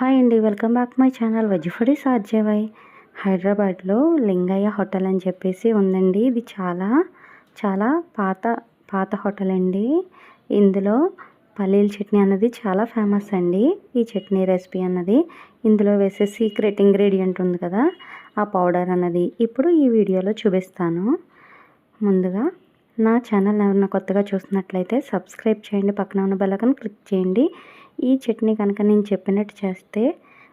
Hi అండి. Welcome back my channel వజ్ఫుడి సాధ్యవై. హైదరాబాద్లో లింగయ్య హోటల్ అని చెప్పేసి ఉందండి. ఇది చాలా చాలా పాత పాత హోటల్ అండి. ఇందులో పల్లీల చట్నీ అన్నది చాలా ఫేమస్ అండి. ఈ చట్నీ రెసిపీ అన్నది ఇందులో వేసే సీక్రెట్ ఇంగ్రీడియంట్ ఉంది కదా ఆ పౌడర్ అన్నది. ఇప్పుడు ఈ వీడియోలో చూపిస్తాను. ముందుగా నా ఛానల్ ఎవరన్నా కొత్తగా చూసినట్లయితే సబ్స్క్రైబ్ చేయండి. పక్కన ఉన్న బెల్లకన్ క్లిక్ చేయండి. ఈ చట్నీ కనుక నేను చెప్పినట్టు చేస్తే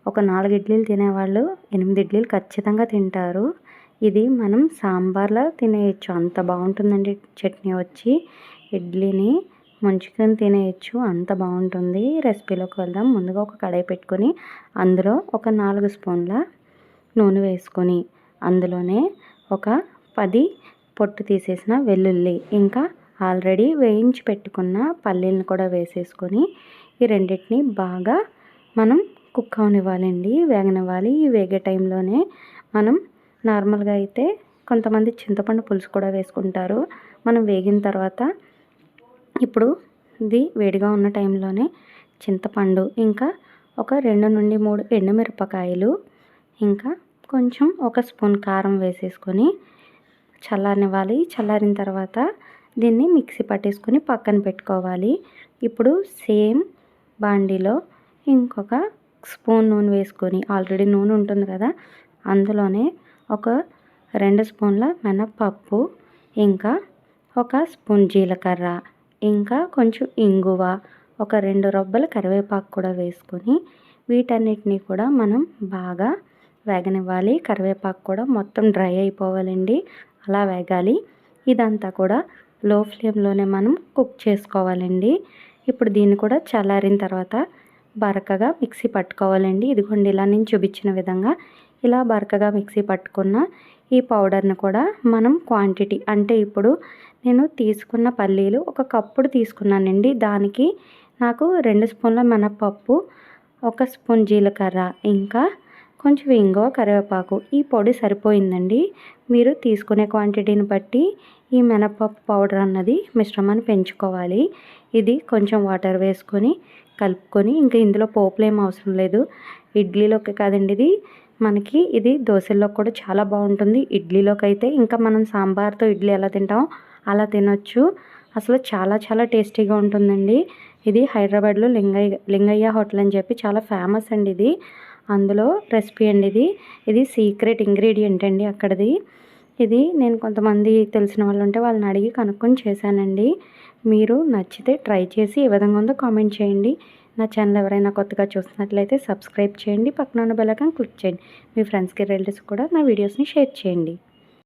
ఒక నాలుగు ఇడ్లీలు తినేవాళ్ళు ఎనిమిది ఇడ్లీలు ఖచ్చితంగా తింటారు. ఇది మనం సాంబార్లో తినేయచ్చు. అంత బాగుంటుందండి చట్నీ వచ్చి. ఇడ్లీని ముంచుకొని తినేయచ్చు. అంత బాగుంటుంది. రెసిపీలోకి వెళ్దాం. ముందుగా ఒక కడాయి పెట్టుకొని అందులో ఒక నాలుగు స్పూన్ల నూనె వేసుకొని అందులోనే ఒక పది పొట్టు తీసేసిన వెల్లుల్లి. ఇంకా ఆల్రెడీ వేయించి పెట్టుకున్న పల్లీలను కూడా వేసేసుకొని ఈ రెండింటిని బాగా మనం కుక్ అవనివ్వాలండి వేగనివ్వాలి. ఈ వేగే టైంలోనే మనం నార్మల్గా అయితే కొంతమంది చింతపండు పులుసు కూడా వేసుకుంటారు. మనం వేగిన తర్వాత ఇప్పుడు ఇది వేడిగా ఉన్న టైంలోనే చింతపండు ఇంకా ఒక రెండు నుండి మూడు ఎండుమిరపకాయలు ఇంకా కొంచెం ఒక స్పూన్ కారం వేసేసుకొని చల్లారనివ్వాలి. చల్లారిన తర్వాత దీన్ని మిక్సీ పట్టేసుకొని పక్కన పెట్టుకోవాలి. ఇప్పుడు సేమ్ బాండీలో ఇంకొక స్పూన్ నూనె వేసుకొని ఆల్రెడీ నూనె ఉంటుంది కదా అందులోనే ఒక రెండు స్పూన్ల మినప్పప్పు ఇంకా ఒక స్పూన్ జీలకర్ర ఇంకా కొంచెం ఇంగువ ఒక రెండు రొబ్బల కరివేపాకు కూడా వేసుకొని వీటన్నిటిని కూడా మనం బాగా వేగనివ్వాలి. కరివేపాకు కూడా మొత్తం డ్రై అయిపోవాలండి అలా వేగాలి. ఇదంతా కూడా లో ఫ్లేమ్లోనే మనం కుక్ చేసుకోవాలండి. ఇప్పుడు దీన్ని కూడా చల్లారిన తర్వాత బరకగా మిక్సీ పట్టుకోవాలండి. ఇదిగోండి ఇలా నేను చూపించిన విధంగా ఇలా బరకగా మిక్సీ పట్టుకున్న ఈ పౌడర్ని కూడా మనం క్వాంటిటీ అంటే ఇప్పుడు నేను తీసుకున్న పల్లీలు ఒక కప్పుడు తీసుకున్నానండి. దానికి నాకు రెండు స్పూన్ల మినపప్పు ఒక స్పూన్ జీలకర్ర ఇంకా కొంచెం ఇంగువ కరివేపాకు ఈ పొడి సరిపోయిందండి. మీరు తీసుకునే క్వాంటిటీని బట్టి ఈ మినపప్పు పౌడర్ అన్నది మిశ్రమాన్ని పెంచుకోవాలి. ఇది కొంచెం వాటర్ వేసుకొని కలుపుకొని ఇంకా ఇందులో పోపులు ఏం అవసరం లేదు. ఇడ్లీలోకి కాదండి ఇది. మనకి ఇది దోశల్లో కూడా చాలా బాగుంటుంది. ఇడ్లీలోకి అయితే ఇంకా మనం సాంబార్తో ఇడ్లీ ఎలా తింటామో అలా తినొచ్చు. అసలు చాలా చాలా టేస్టీగా ఉంటుందండి. ఇది హైదరాబాద్లో లింగయ్య లింగయ్య హోటల్ అని చెప్పి చాలా ఫేమస్ అండి ఇది. అందులో రెసిపీ అండి ఇది. ఇది సీక్రెట్ ఇంగ్రీడియంట్ అండి అక్కడిది. ఇది నేను కొంతమంది తెలిసిన వాళ్ళు ఉంటే వాళ్ళని అడిగి కనుక్కొని చేశానండి. మీరు నచ్చితే ట్రై చేసి ఏ విధంగా ఉందో కామెంట్ చేయండి. నా ఛానల్ ఎవరైనా కొత్తగా చూస్తున్నట్లయితే సబ్స్క్రైబ్ చేయండి. పక్కన ఉన్న బెల్లకం క్లిక్ చేయండి. మీ ఫ్రెండ్స్కి రిలేటివ్స్ కూడా నా వీడియోస్ని షేర్ చేయండి.